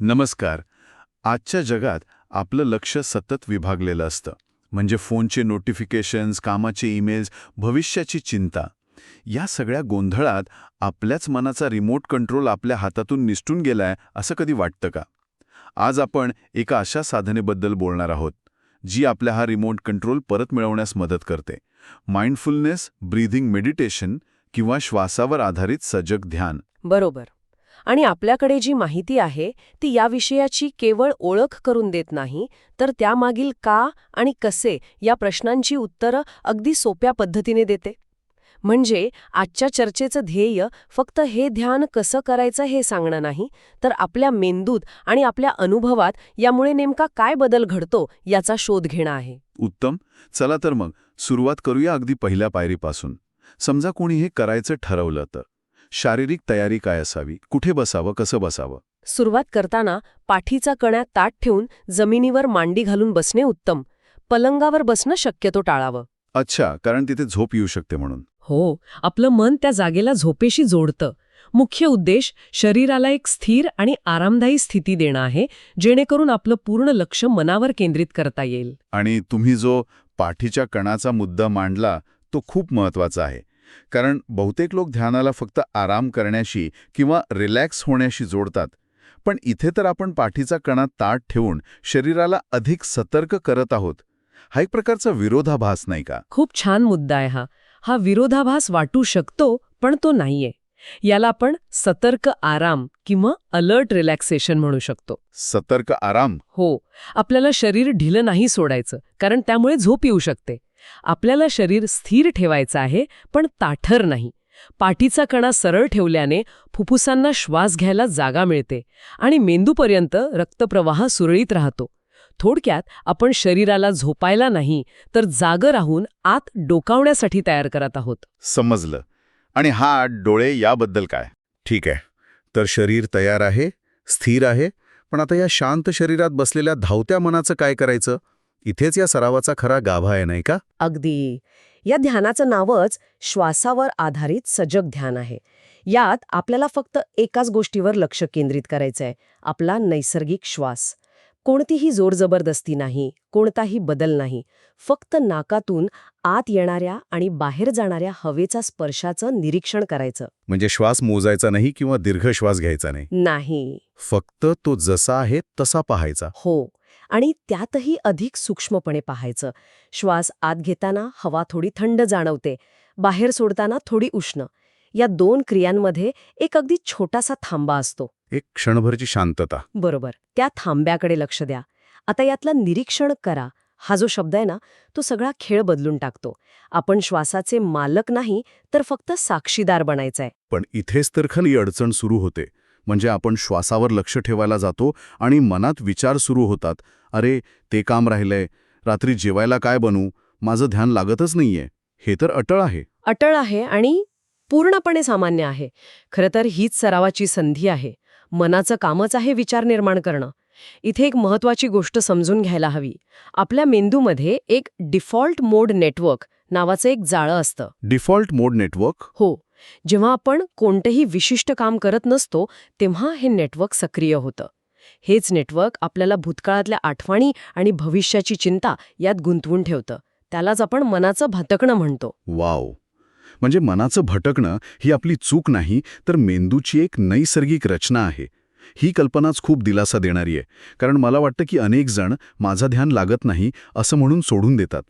नमस्कार. आजच्या जगात आपलं लक्ष सतत विभागलेलं असतं. म्हणजे फोनचे नोटिफिकेशन्स कामाचे ईमेल्स भविष्याची चिंता. या सगळ्या गोंधळात आपल्याच मनाचा रिमोट कंट्रोल आपल्या हातातून निसटून गेलाय असं कधी वाटतं का? आज आपण एका अशा साधनेबद्दल बोलणार आहोत जी आपल्या हा रिमोट कंट्रोल परत मिळवण्यास मदत करते. माइंडफुलनेस ब्रीथिंग मेडिटेशन किंवा श्वासावर आधारित सजग ध्यान. बरोबर. आणि आपल्याकडे जी माहिती आहे ती या विषयाची केवळ ओळख करून देत नाही तर त्यामागील का आणि कसे या प्रश्नांची उत्तरं अगदी सोप्या पद्धतीने देते. म्हणजे आजच्या चर्चेचं ध्येय फक्त हे ध्यान कसं करायचं हे सांगणं नाही तर आपल्या मेंदूत आणि आपल्या अनुभवात यामुळे नेमका काय बदल घडतो याचा शोध घेणं आहे. उत्तम. चला तर मग सुरुवात करूया अगदी पहिल्या पायरीपासून. समजा कोणी हे करायचं ठरवलं तर. शारीरिक तयारी काय असावी? कुठे बसावं? कसं बसावं? सुरुवात करताना पाठीचा कण्या ताट ठेवून जमिनीवर मांडी घालून बसणे उत्तम. पलंगावर बसणं शक्यतो टाळावं. अच्छा कारण तिथे झोप येऊ शकते म्हणून. हो आपलं मन त्या जागेला झोपेशी जोडतं. मुख्य उद्देश शरीराला एक स्थिर आणि आरामदायी स्थिती देणं आहे जेणेकरून आपलं पूर्ण लक्ष मनावर केंद्रित करता येईल. आणि तुम्ही जो पाठीच्या कणाचा मुद्दा मांडला तो खूप महत्त्वाचा आहे. कारण बहुतेक लोक ध्यानाला फक्त आराम करण्याशी किंवा रिलॅक्स होण्याशी जोडतात. पण इथे तर आपण पाठीचा कणा ताट ठेवून शरीराला अधिक सतर्क करत आहोत. हा एक प्रकारचा विरोधाभास नाही का? खूप छान मुद्दा आहे हा. हा विरोधाभास वाटू शकतो पण तो नाहीये. याला आपण सतर्क आराम किंवा अलर्ट रिलॅक्सेशन म्हणू शकतो. सतर्क आराम? हो. आपल्याला शरीर ढिलं नाही सोडायचं कारण त्यामुळे झोप येऊ शकते. आपल्याला शरीर स्थिर ठेवायचं आहे पण ताठर नाही. पाठीचा कणा सरळ ठेवल्याने फुफ्फुसांना श्वास घ्यायला जागा मिळते आणि मेंदूपर्यंत रक्तप्रवाह सुरळीत राहतो. थोडक्यात आपण शरीराला झोपायला नाही तर जागं राहून आत डोकावण्यासाठी तयार करत आहोत. समजलं. आणि हा डोळे याबद्दल काय? ठीक आहे. तर शरीर तयार आहे स्थिर आहे पण आता या शांत शरीरात बसलेल्या धावत्या मनाचं काय करायचं? इथेच या सरावाचा खरा गाभा आहे नाही का? अगदी. या ध्यानाचं नावच श्वासावर आधारित सजग ध्यान आहे. यात आपल्याला फक्त एकाच गोष्टीवर लक्ष केंद्रित करायचं आहे आपला नैसर्गिक श्वास. कोणतीही जोरजबरदस्ती नाही कोणताही बदल नाही. फक्त नाकातून आत येणाऱ्या आणि बाहेर जाणाऱ्या हवेचा स्पर्शाचं निरीक्षण करायचं. म्हणजे श्वास मोजायचा नाही किंवा दीर्घ श्वास घ्यायचा नाही? नाही. फक्त तो जसा आहे तसा पाहायचा. हो. आणि त्यातही अधिक सूक्ष्मपणे पाहायचं. श्वास आत घेताना हवा थोडी थंड जाणवते. बाहेर सोडताना थोडी उष्ण. या दोन क्रियांमध्ये एक अगदी छोटासा थांबा असतो. एक क्षणभरची शांतता. बरोबर. त्या थांब्याकडे लक्ष द्या. आता यातलं निरीक्षण करा. हा जो शब्द आहे ना तो सगळा खेळ बदलून टाकतो. आपण श्वासाचे मालक नाही तर फक्त साक्षीदार बनायचंय. पण इथेच तर खरी अडचण सुरू होते. म्हणजे आपण श्वासावर लक्ष ठेवायला जातो आणि मनात विचार सुरू होतात. अरे ते काम राहिलंय. रात्री जेवायला काय बनू? माझं ध्यान लागतच नाहीये. हे तर अटळ आहे. अटळ आहे आणि पूर्णपणे सामान्य आहे. खरं तर हीच सरावाची संधी आहे. मनाचं कामच आहे विचार निर्माण करणं. इथे एक महत्वाची गोष्ट समजून घ्यायला हवी. आपल्या मेंदूमध्ये एक डिफॉल्ट मोड नेटवर्क नावाचं एक जाळं असतं. Default mode network? हो. जेव्हा आपण कोणतेही विशिष्ट काम करत नसतो तेव्हा हे नेटवर्क सक्रिय होतं. हेच नेटवर्क आपल्याला भूतकाळातल्या आठवणी आणि भविष्याची चिंता यात गुंतवून ठेवतं. त्यालाच आपण मनाचं भटकणं म्हणतो. वाव! म्हणजे मनाचं भटकणं ही आपली चूक नाही तर मेंदूची एक नैसर्गिक रचना आहे. ही कल्पनाच खूप दिलासा देणारी आहे. कारण मला वाटतं की अनेक जण माझं ध्यान लागत नाही असं म्हणून सोडून देतात.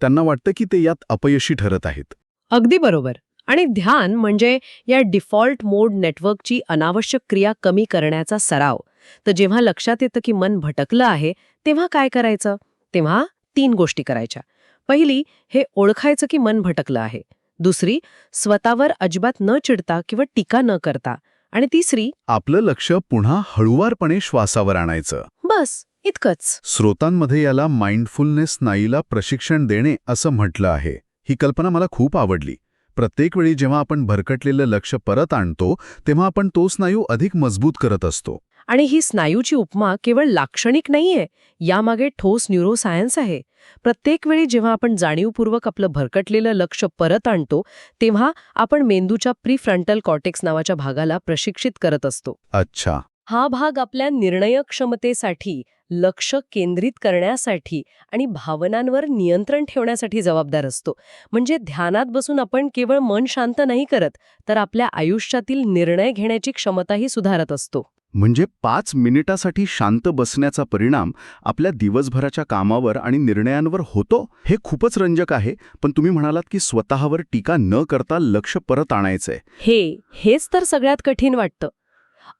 त्यांना वाटतं की ते यात अपयशी ठरत आहेत. अगदी बरोबर. आणि ध्यान म्हणजे या डिफॉल्ट मोड नेटवर्कची अनावश्यक क्रिया कमी करण्याचा सराव. तर जेव्हा लक्षात येतं की मन भटकलं आहे तेव्हा काय करायचं? तेव्हा तीन गोष्टी करायच्या. पहिली हे ओळखायचं की मन भटकलं आहे. दुसरी स्वतःवर अजिबात न चिडता किंवा टीका न करता. आणि तिसरी आपलं लक्ष पुन्हा हळुवारपणे श्वासावर आणायचं. बस इतकंच. स्रोतांमध्ये याला माइंडफुलनेस स्नायूला प्रशिक्षण देणे असं म्हटलं आहे. ही कल्पना मला खूप आवडली. प्रत्येक वेळी जेव्हा आपण भरकटलेलं लक्ष परत आणतो तेव्हा आपण तो स्नायू अधिक मजबूत करत असतो. आणि ही स्नायूची उपमा केवळ लाक्षणिक नाहीये यामागे ठोस न्यूरोसायन्स आहे. प्रत्येक वेळी जेव्हा आपण जाणीवपूर्वक आपलं भरकटलेलं लक्ष परत आणतो तेव्हा आपण मेंदूच्या प्रीफ्रंटल कॉर्टेक्स नावाच्या भागाला प्रशिक्षित करत असतो. अच्छा. हा भाग आपल्या निर्णय क्षमतेसाठी लक्ष केंद्रित करण्यासाठी आणि भावनांवर नियंत्रण ठेवण्यासाठी जबाबदार असतो. म्हणजे ध्यानात बसून आपण केवळ मन शांत नाही करत तर आपल्या आयुष्यातील निर्णय घेण्याची क्षमताही सुधारत असतो. म्हणजे पाच मिनिटासाठी शांत बसण्याचा परिणाम आपल्या दिवसभराच्या कामावर आणि निर्णयांवर होतो? हे खूपच रंजक आहे पण तुम्ही म्हणालात की स्वतःवर टीका न करता लक्ष परत आणायचंय. हे हेच तर सगळ्यात कठीण वाटतं.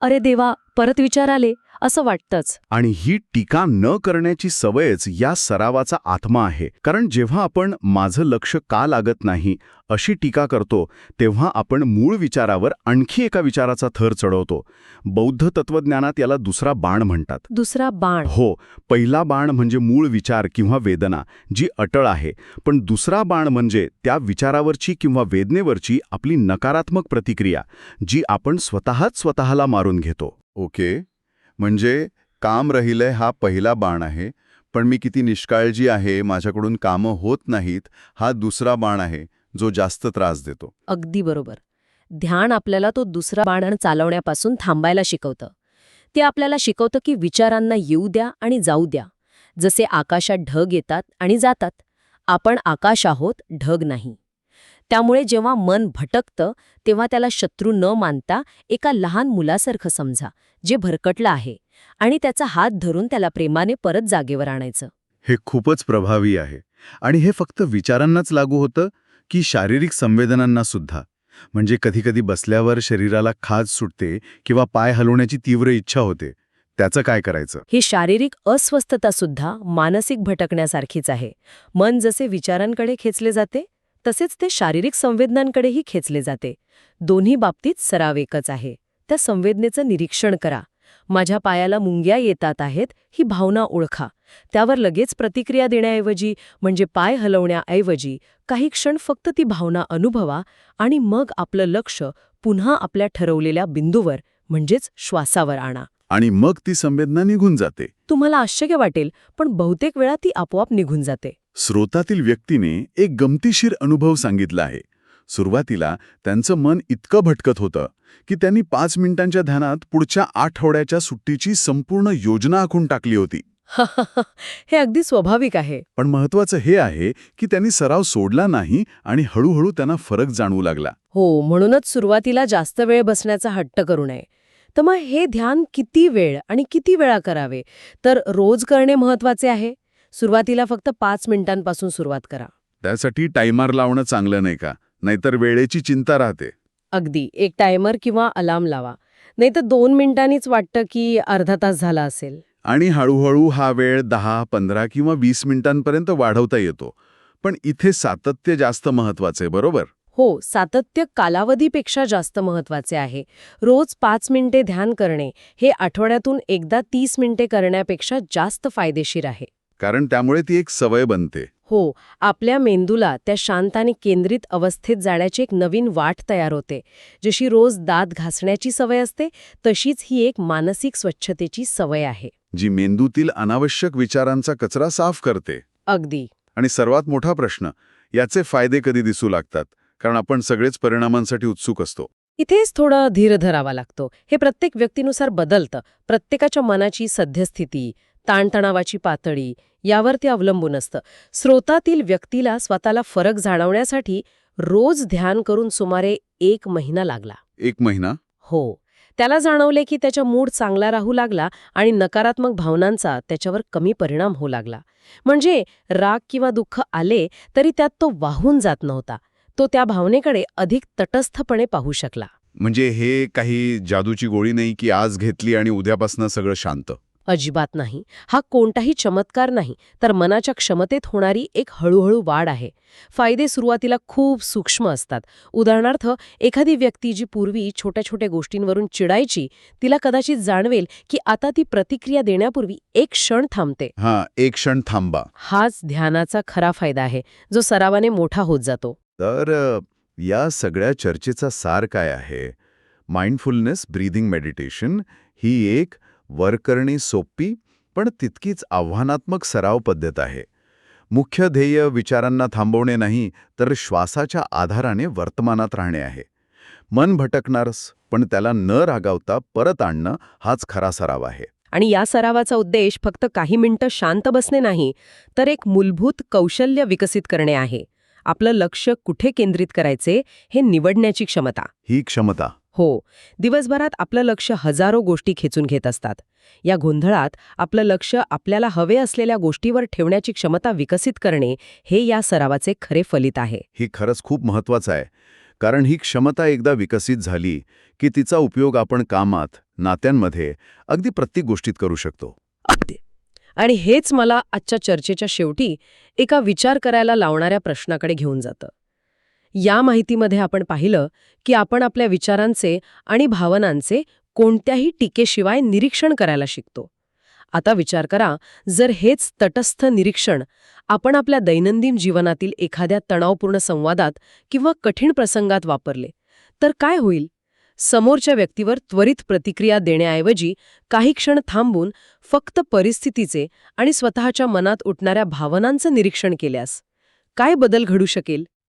अरे देवा परत विचार आले. असं वाटतंच. आणि ही टीका न करण्याची सवयच या सरावाचा आत्मा आहे. कारण जेव्हा आपण माझं लक्ष का लागत नाही अशी टीका करतो तेव्हा आपण मूळ विचारावर आणखी एका विचाराचा थर चढवतो. बौद्ध तत्वज्ञानात याला दुसरा बाण म्हणतात. दुसरा बाण. हो पहिला बाण म्हणजे मूळ विचार किंवा वेदना जी अटळ आहे. पण दुसरा बाण म्हणजे त्या विचारावरची किंवा वेदनेवरची आपली नकारात्मक प्रतिक्रिया जी आपण स्वतःच स्वतःला मारून घेतो. ओके. म्हणजे काम राहिलंय हा पहिला बाण आहे पण मी किती निष्काळजी आहे माझ्याकडून कामं होत नाहीत हा दुसरा बाण आहे जो जास्त त्रास देतो. अगदी बरोबर. ध्यान आपल्याला तो दुसरा बाण चालवण्यापासून थांबायला शिकवतं. ते आपल्याला शिकवतं की विचारांना येऊ द्या आणि जाऊ द्या. जसे आकाशात ढग येतात आणि जातात आपण आकाश आहोत ढग नाही. त्यामुळे जेव्हा मन भटकतं तेव्हा त्याला शत्रू न मानता एका लहान मुलासारखं समजा जे भरकटलं आहे आणि त्याचा हात धरून त्याला प्रेमाने परत जागेवर आणायचं. हे खूपच प्रभावी आहे आणि हे फक्त विचारांनाच लागू होतं की शारीरिक संवेदनांना सुद्धा म्हणजे कधीकधी बसल्यावर शरीराला खाज सुटते किंवा पाय हलवण्याची तीव्र इच्छा होते त्याचं काय करायचं? ही शारीरिक अस्वस्थता सुद्धा मानसिक भटकण्यासारखीच आहे. मन जसे विचारांकडे खेचले जाते तसेच ते शारीरिक संवेदनांकडेही खेचले जाते. दोन्ही बाबतीत सराव एकच आहे. त्या संवेदनेचं निरीक्षण करा. माझ्या पायाला मुंग्या येतात आहेत ही भावना ओळखा. त्यावर लगेच प्रतिक्रिया देण्याऐवजी म्हणजे पाय हलवण्याऐवजी काही क्षण फक्त ती भावना अनुभवा आणि मग आपलं लक्ष पुन्हा आपल्या ठरवलेल्या बिंदूवर म्हणजेच श्वासावर आणा. आणि मग ती संवेदना निघून जाते. तुम्हाला आश्चर्य वाटेल पण बहुतेक वेळा ती आपोआप निघून जाते. स्रोतातील व्यक्तीने एक गमतीशीर अनुभव सांगितला आहे. सुरुवातीला त्यांचं मन इतकं भटकत होतं की त्यांनी पाच मिनिटांच्या ध्यानात पुढच्या आठवड्याच्या सुट्टीची संपूर्ण योजना आखून टाकली होती. हे अगदी स्वाभाविक आहे. पण महत्वाचं हे आहे की त्यांनी सराव सोडला नाही आणि हळूहळू त्यांना फरक जाणवू लागला. हो म्हणूनच सुरुवातीला जास्त वेळ बसण्याचा हट्ट करू नये. तर मग हे ध्यान किती वेळ आणि किती वेळा करावे? तर रोज करणे महत्त्वाचे आहे. सुरुवातीला फक्त पाच मिनिटांपासून सुरुवात करा. त्यासाठी टायमर लावणं चांगलं नाही का? नाहीतर वेळेची चिंता राहते. अगदी. एक टायमर किंवा अलार्म लावा. नाही तर दोन मिनिटांनीच वाटतं की अर्धा तास झाला असेल. आणि हळूहळू हा वेळ दहा पंधरा किंवा वीस मिनिटांपर्यंत वाढवता येतो. पण इथे सातत्य जास्त महत्त्वाचे बरोबर? हो सातत्य कालावधीपेक्षा जास्त महत्त्वाचे आहे. रोज पाच मिनिटे ध्यान करणे हे आठवड्यातून एकदा तीस मिनिटे करण्यापेक्षा जास्त फायदेशीर आहे. कारण त्यामुळे ती एक सवय बनते. हो आपल्या मेंदूला त्या शांत आणि केंद्रित अवस्थेत जाण्याची एक नवीन वाट तयार होते. जशी रोज दात घासण्याची सवय असते तशीच ही एक मानसिक स्वच्छतेची सवय आहे. जी मेंदूतील अनावश्यक विचारांचा कचरा साफ करते. अगदी. आणि सर्वात मोठा प्रश्न याचे फायदे कधी दिसू लागतात? कारण आपण सगळेच परिणामांसाठी उत्सुक असतो. इथेच थोडं धीर धरावा लागतो. हे प्रत्येक व्यक्तीनुसार बदलतं. प्रत्येकाच्या मनाची सद्यस्थिती ताणतणावाची पातळी यावर ते अवलंबून असतं. स्रोतातील व्यक्तीला स्वतःला फरक जाणवण्यासाठी रोज ध्यान करून सुमारे एक महिना लागला. एक महिना? हो. त्याला जाणवले की त्याचा मूड चांगला राहू लागला आणि नकारात्मक भावनांचा त्याच्यावर कमी परिणाम होऊ लागला. म्हणजे राग किंवा दुःख आले तरी त्यात तो वाहून जात नव्हता. तो त्या भावनेकडे अधिक तटस्थपणे पाहू शकला. म्हणजे हे काही जादूची गोळी नाही की आज घेतली आणि उद्यापासून सगळं शांत? अजिबात नाही. हा कोणताही चमत्कार नाही तर मनाच्या क्षमतेत होणारी एक हळूहळू वाढ आहे. फायदे सुरुवातीला खूप सूक्ष्म असतात. उदाहरणार्थ एखादी व्यक्ती जी पूर्वी छोट्या छोट्या गोष्टींवरून चिडायची तिला कदाचित जाणवेल की आता ती प्रतिक्रिया देण्यापूर्वी एक क्षण थांबते. हा एक क्षण थांबा. हाच ध्यानाचा खरा फायदा आहे जो सरावाने मोठा होत जातो. तर या सगळ्या चर्चेचा सार काय आहे? माइंडफुलनेस ब्रीदिंग मेडिटेशन ही एक वर करणी सोपी पण तितकीच आव्हानात्मक सराव पद्धत आहे. मुख्य ध्येय विचारांना थांबवणे नाही तर श्वासाच्या आधाराने वर्तमानात राहणे आहे. मन भटकणारच पण त्याला न रागावता परत आणणं हाच खरा सराव आहे. आणि या सरावाचा उद्देश फक्त काही मिनिटं शांत बसणे नाही तर एक मूलभूत कौशल्य विकसित करणे आहे. आपलं लक्ष कुठे केंद्रित करायचे हे निवडण्याची क्षमता. ही क्षमता. हो दिवसभरात आपलं लक्ष हजारो गोष्टी खेचून घेत असतात. या गोंधळात आपलं लक्ष आपल्याला हवे असलेल्या गोष्टीवर ठेवण्याची क्षमता विकसित करणे हे या सरावाचे खरे फलित आहे. ही खरंच खूप महत्वाचं आहे कारण ही क्षमता एकदा विकसित झाली की तिचा उपयोग आपण कामात नात्यांमध्ये अगदी प्रत्येक गोष्टीत करू शकतो. आणि हेच मला आजच्या चर्चेच्या शेवटी एका विचार करायला लावणाऱ्या प्रश्नाकडे घेऊन जातं. या माहितीमध्ये आपण पाहिलं की आपण आपल्या विचारांचे आणि भावनांचे कोणत्याही टीकेशिवाय निरीक्षण करायला शिकतो. आता विचार करा जर हेच तटस्थ निरीक्षण आपण आपल्या दैनंदिन जीवनातील एखाद्या तणावपूर्ण संवादात किंवा कठीण प्रसंगात वापरले तर काय होईल? समोरच्या व्यक्तीवर त्वरित प्रतिक्रिया देण्याऐवजी काही क्षण थांबून फक्त परिस्थितीचे आणि स्वतःच्या मनात उठणाऱ्या भावनांचं निरीक्षण केल्यास काय बदल घडू शकेल?